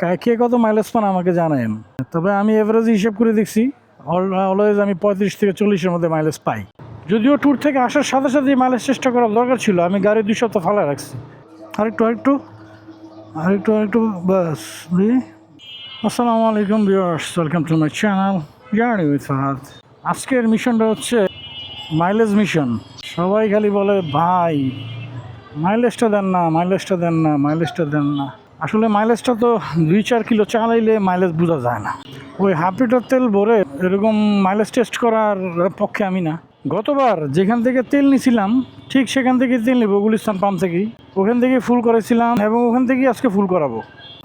কা- কত মাইলেজ পান আমাকে জানায়েন তবে আমি এভারেজ হিসেব করে দেখছি অলওয়েজ আমি পঁয়ত্রিশ থেকে চল্লিশের মধ্যে মাইলেজ পাই। যদিও ট্যুর থেকে আসার সাথে সাথে মাইলেজ চেষ্টা করার দরকার ছিল, আমি গাড়ি দুই সপ্তাহ ফালা রাখছি। আরেকটু আরেকটু আরেকটু আরেকটু, বাস আসসালামু আলাইকুম viewers welcome to my channel journey with Fahad আজকের মিশনটা হচ্ছে মাইলেজ মিশন সবাই খালি বলে, ভাই মাইলেজটা দেন না মাইলেজটা দেন না মাইলেজটা দেন না। আসলে মাইলেজটা তো দুই চার কিলো চালাইলে মাইলেজ বোঝা যায় না। ওই হাফ লিটার তেল ভরে এরকম মাইলেজ টেস্ট করার পক্ষে আমি না। গতবার যেখান থেকে তেল নিছিলাম, ঠিক সেখান থেকে তেল নিব, গুলিস্তান পাম্প থেকেই। ওখান থেকে ফুল করেছিলাম এবং ওখান থেকেই আজকে ফুল করাবো।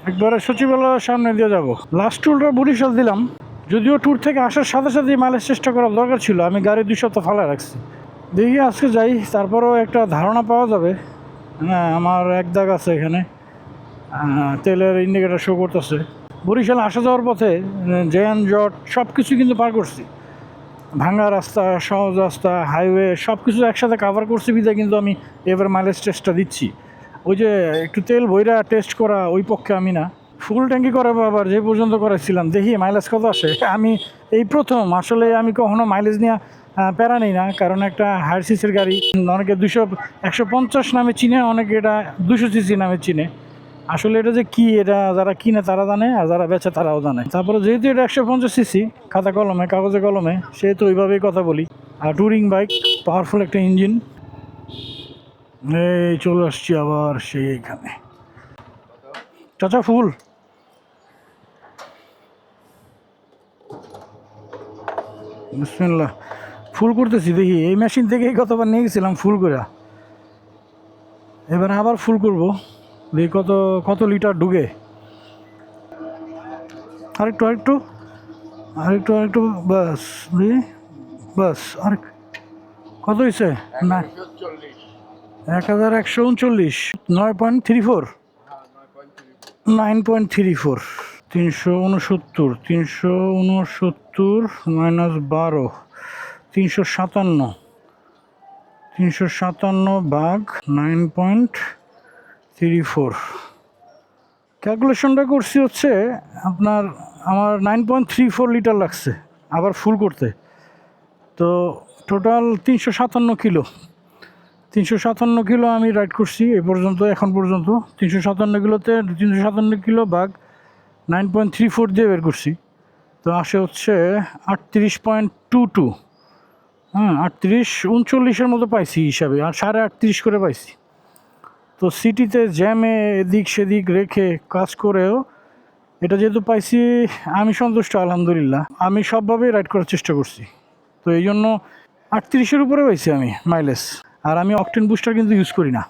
একবারে সচিবালয়ের সামনে দিয়ে যাব। লাস্ট টুলটা বরিশাল দিলাম। যদিও ট্যুর থেকে আসার সাথে সাথে মাইলেজ চেষ্টা করার দরকার ছিল, আমি গাড়ি দুই সপ্তাহ ফালা রাখছি। দেখি আজকে যাই, তারপরেও একটা ধারণা পাওয়া যাবে। হ্যাঁ আমার এক দাগ আছে এখানে। তেলের ইন্ডিকেটার শো করতেছে। বরিশাল আসা যাওয়ার পথে জেএন, জট সব কিছু কিন্তু পার করছি। ভাঙ্গা রাস্তা, সহজ রাস্তা হাইওয়ে সব কিছু একসাথে কাভার করছি বিধায় কিন্তু আমি এবার মাইলেজ টেস্টটা দিচ্ছি। ওই যে একটু তেল বইরা টেস্ট করা ওই পক্ষে আমি না। ফুল ট্যাঙ্কি করাবো আবার যে পর্যন্ত করেছিলাম দেখি মাইলেজ কত আসে? আমি এই প্রথম, আসলে আমি কখনো মাইলেজ নিয়ে প্যারা নেই না। কারণ একটা হায়ার সিসির গাড়ি, অনেকে দুশো একশো পঞ্চাশ নামে চিনে, অনেকে এটা দুশো সিসি নামে চিনে। আসলে এটা যে কি, এটা যারা কিনে তারা জানে, আর যারা বেচে তারাও জানে। তারপরে যেহেতু এটা একশো পঞ্চাশ সিসি, খাতা কলমে, কাগজে কলমে, সেহেতু ওইভাবেই কথা বলি। আর ট্যুরিং বাইক পাওয়ারফুল একটা ইঞ্জিন এই চলে আসছি আবার সেই এখানে চাচা, ফুল। ফুল করতেছি, দেখি। এই মেশিন থেকেই কতবার নিয়ে গেছিলাম ফুল করে এবার আবার ফুল করব। দেখি কত কত লিটার ঢুকে। আরেকটু আরেকটু। আরেকটু আরেকটু বাস বুঝলি বাস আরেক কত হয়েছে না। এক হাজার একশো উনচল্লিশ। নয় point three four. Nine point three four. তিনশো উনসত্তর। তিনশো উনসত্তর মাইনাস বারো। তিনশো সাতান্ন। তিনশো সাতান্ন ভাগ নাইন পয়েন্ট থ্রি ফোর। ক্যালকুলেশনটা করছি হচ্ছে আপনার আমার nine point three four litre লাগছে, আবার ফুল করতে। তো টোটাল তিনশো সাতান্ন কিলো। তিনশো সাতান্ন কিলো আমি রাইড করছি এ পর্যন্ত, এখন পর্যন্ত। তিনশো সাতান্ন কিলোতে তিনশো সাতান্ন কিলো ভাগ নাইন পয়েন্ট থ্রি ফোর দিয়ে বের করছি। তো আসে হচ্ছে আটত্রিশ পয়েন্ট টু টু। হ্যাঁ আটত্রিশ, উনচল্লিশের মতো পাইছি হিসাবে, আর সাড়ে আটত্রিশ করে পাইছি। তো সিটিতে জ্যামে এদিক সেদিক রেখে কাজ করেও এটা যেহেতু পাইছি, আমি সন্তুষ্ট, আলহামদুলিল্লাহ। আমি সবভাবেই রাইড করার চেষ্টা করছি। তো এই জন্য আটত্রিশের উপরে পাইছি আমি মাইলেজ আর আমি অকটেন বুস্টার কিন্তু ইউজ করি না।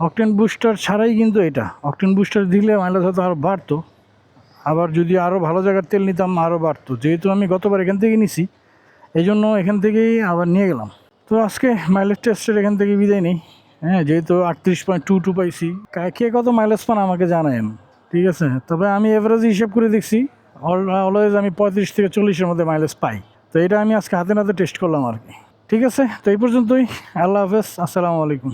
অকটেন বুস্টার ছাড়াই কিন্তু এটা। অকটেন বুস্টার দিলে মাইলেজ হয়তো আরও বাড়তো। আবার যদি আরও ভালো জায়গার তেল নিতাম আরও বাড়তো। যেহেতু আমি গতবার এখান থেকে নিছি, এই জন্য এখান থেকেই আবার নিয়ে গেলাম। তো আজকে মাইলেজ টেস্টের এখান থেকে বিদায় নেই। হ্যাঁ যেহেতু আটত্রিশ পয়েন্ট টু টু পাইছি। কা- কত মাইলেজ পান আমাকে জানায় ঠিক আছে? তবে আমি এভারেজ হিসেব করে দেখছি অলওয়েজ আমি পঁয়ত্রিশ থেকে চল্লিশের মধ্যে মাইলেজ পাই। তো এটা আমি আজকে হাতে নাতে টেস্ট করলাম আর কি। ঠিক আছে? তো এই পর্যন্তই, আল্লাহ হাফেজ, আসসালামু আলাইকুম।